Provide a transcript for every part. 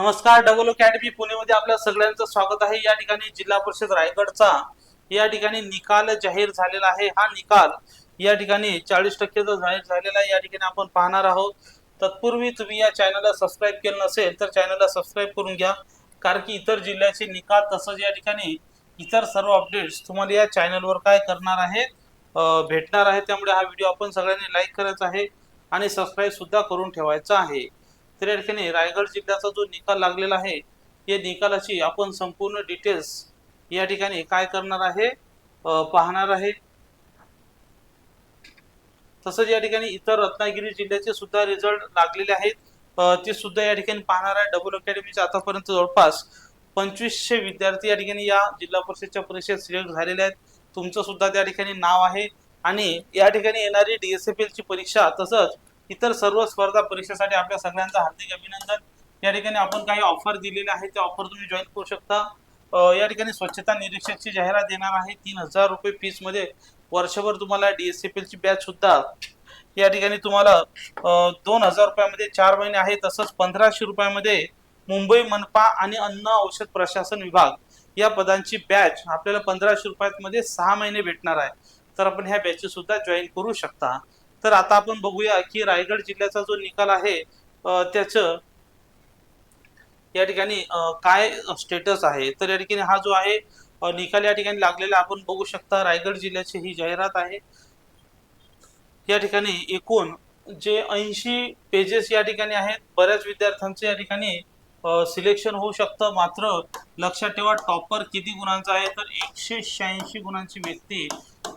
नमस्कार double academy पुणेमध्ये आपल्या सगळ्यांचं स्वागत आहे. या ठिकाणी जिल्हा परिषद रायगडचा या ठिकाणी निकाल जाहीर झालेला आहे. हा निकाल या ठिकाणी चाळीस टक्केचा जाहीर झालेला आहे या ठिकाणी आपण पाहणार आहोत. तत्पूर्वी तुम्ही या चॅनलला सबस्क्राईब केलं नसेल तर चॅनलला सबस्क्राईब करून घ्या. कारण की इतर जिल्ह्याचे निकाल तसंच या ठिकाणी इतर सर्व अपडेट्स तुम्हाला या चॅनलवर काय करणार आहेत भेटणार आहे. त्यामुळे हा व्हिडिओ आपण सगळ्यांनी लाईक करायचा आहे आणि सबस्क्राईब सुद्धा करून ठेवायचा आहे. तर या ठिकाणी रायगड जिल्ह्याचा जो निकाल लागलेला आहे या निकालाची आपण संपूर्ण डिटेल्स या ठिकाणी काय करणार आहे पाहणार आहे. तसंच या ठिकाणी इतर रत्नागिरी जिल्ह्याचे सुद्धा रिझल्ट लागलेले आहेत. ते सुद्धा या ठिकाणी पाहणार आहे. डबल अकॅडमीचे आतापर्यंत जवळपास पंचवीसशे विद्यार्थी या ठिकाणी या जिल्हा परिषदच्या परीक्षेत सिलेक्ट झालेले आहेत. तुमचं सुद्धा त्या ठिकाणी नाव आहे. आणि या ठिकाणी येणारी डीएसएफएलची परीक्षा तसंच इतर सर्व स्पर्धा परीक्षेसाठी आपल्या सगळ्यांचं हार्दिक अभिनंदन. या ठिकाणी आपण काही ऑफर दिलेले आहेत. त्या ऑफर तुम्ही जॉईन करू शकता. या ठिकाणी स्वच्छता निरीक्षकची जाहिरात देणार आहे. तीन हजार रुपये फीसमध्ये वर्षभर तुम्हाला डीएसएफएल ची बॅच सुद्धा या ठिकाणी तुम्हाला दोन हजार रुपयामध्ये चार महिने आहे. तसंच पंधराशे रुपयामध्ये मुंबई मनपा आणि अन्न औषध प्रशासन विभाग या पदांची बॅच आपल्याला पंधराशे रुपयामध्ये सहा महिने भेटणार आहे. तर आपण ह्या बॅचेस सुद्धा जॉईन करू शकता. तर आता आपण बघूया की रायगड जिल्ह्याचा जो निकाल आहे त्याच त्याचं या ठिकाणी काय स्टेटस आहे? तर या ठिकाणी हा जो आहे निकाल या ठिकाणी लागलेला आपण बघू शकता रायगड जिल्ह्याची ही जाहिरात आहे. या ठिकाणी एकूण जे ऐंशी पेजेस या ठिकाणी आहेत बऱ्याच विद्यार्थ्यांचे या ठिकाणी सिलेक्शन होऊ शकतं. मात्र लक्षात ठेवा टॉपर किती गुणांचा आहे? तर एकशे शहाऐंशी गुणांची व्यक्ती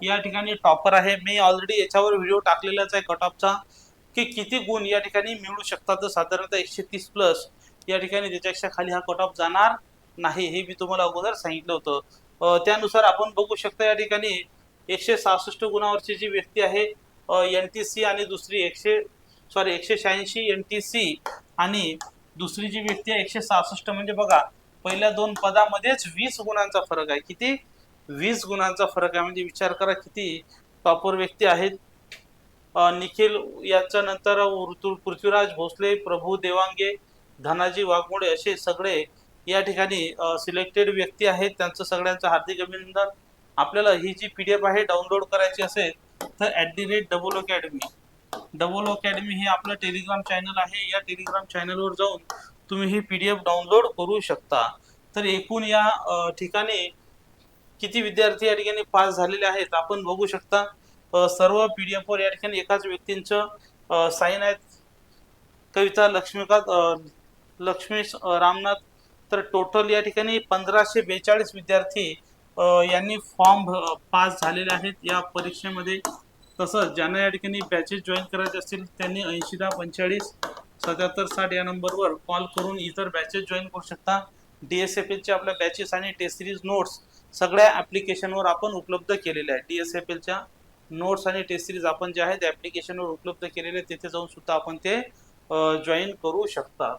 या ठिकाणी टॉपर आहे. मी ऑलरेडी याच्यावर व्हिडिओ टाकलेलाच आहे कट ऑफचा की किती गुण या ठिकाणी मिळू शकतात. तर साधारणतः एकशे तीस प्लस या ठिकाणी त्याच्यापेक्षा खाली हा कट ऑफ जाणार नाही हे मी तुम्हाला अगोदर सांगितलं होतं. त्यानुसार आपण बघू शकता या ठिकाणी एकशे सहासष्ट गुणावरची जी व्यक्ती आहे एन टी सी आणि दुसरी एकशे सॉरी एकशे शहाऐंशी एन टी सी आणि दुसरी जी व्यक्ती आहे एकशे सहासष्ट म्हणजे बघा पहिल्या दोन पदामध्येच वीस गुणांचा फरक आहे. किती? वीस गुणांचा फरक आहे. म्हणजे विचार करा किती टॉपर व्यक्ती आहेत. निखिल याच्या नंतर ऋतू पृथ्वीराज भोसले प्रभू देवांगे धनाजी वाघमोडे असे सगळे या ठिकाणी सिलेक्टेड व्यक्ती आहेत. त्यांचं सगळ्यांचं हार्दिक अभिनंदन. आपल्याला ही जी पी डी एफ आहे डाउनलोड करायची असेल तर at the rate double academy double academy हे आपलं टेलिग्राम चॅनल आहे. या टेलिग्राम चॅनलवर जाऊन तुम्ही ही पी डी एफ डाउनलोड करू शकता. तर एकूण या ठिकाणी किती विद्यार्थी या ठिकाणी पास झालेले आहेत आपण बघू शकता. सर्व पी डी एफवर या ठिकाणी एकाच व्यक्तींचं साईन आहेत. कविता लक्ष्मीकांत लक्ष्मी लक्ष्मीश रामनाथ. तर टोटल या ठिकाणी पंधराशे बेचाळीस विद्यार्थी यांनी फॉर्म पास झालेले आहेत. या परीक्षेमध्ये तसंच ज्यांना या ठिकाणी बॅचेस जॉईन करायचे असतील त्यांनी ऐंशी दहा पंचेचाळीस सत्याहत्तर साठ या नंबरवर कॉल करून इतर बॅचेस जॉईन करू शकता. डी एस एफ एलचे आपल्या बॅचेस आणि टेस्ट सिरीज नोट्स सगळ्या ॲप्लिकेशनवर आपण उपलब्ध केलेले आहे. डी एस एफ एलच्या नोट्स आणि टेस्ट सिरीज आपण जे आहेत ॲप्लिकेशनवर उपलब्ध केलेले तिथे जाऊन सुद्धा आपण ते जॉईन करू शकता.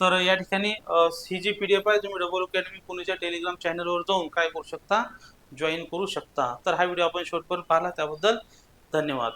तर या ठिकाणी सी ही जी पी डी एफ आहे तुम्ही डबल अकॅडमी पुणेच्या टेलिग्राम चॅनलवर जाऊन काय करू शकता जॉईन करू शकता. तर हा व्हिडिओ आपण शेवटपर्यंत पाहिला. त्याबद्दल धन्यवाद.